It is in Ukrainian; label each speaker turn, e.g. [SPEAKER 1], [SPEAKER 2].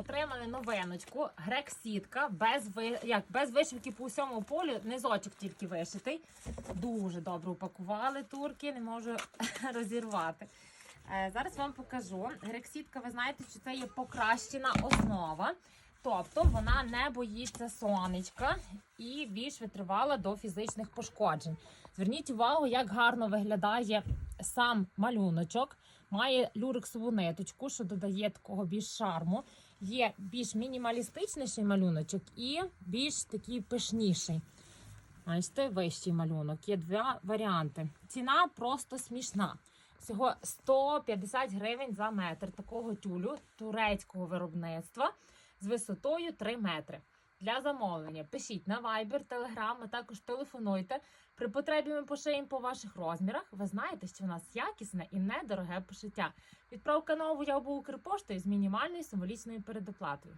[SPEAKER 1] отримали новиночку, грек-сітка, без, ви... без вишивки по всьому полю, низочок тільки вишитий. Дуже добре упакували турки, не можу розірвати. Е, зараз вам покажу. Грексітка, ви знаєте, що це є покращена основа. Тобто вона не боїться сонечка і більш витривала до фізичних пошкоджень. Зверніть увагу, як гарно виглядає сам малюночок. Має люрексову ниточку, що додає такого більш шарму. Є більш мінімалістичніший малюночок і більш такий пишніший. Бачите, вищий малюнок. Є два варіанти. Ціна просто смішна. Всього 150 гривень за метр такого тюлю турецького виробництва з висотою 3 метри. Для замовлення пишіть на Viber, Telegram, а також телефонуйте. При потребі ми пошиємо по ваших розмірах. Ви знаєте, що в нас якісне і недороге пошиття. Відправка новою або Укрпоштою з мінімальною символічною передоплатою.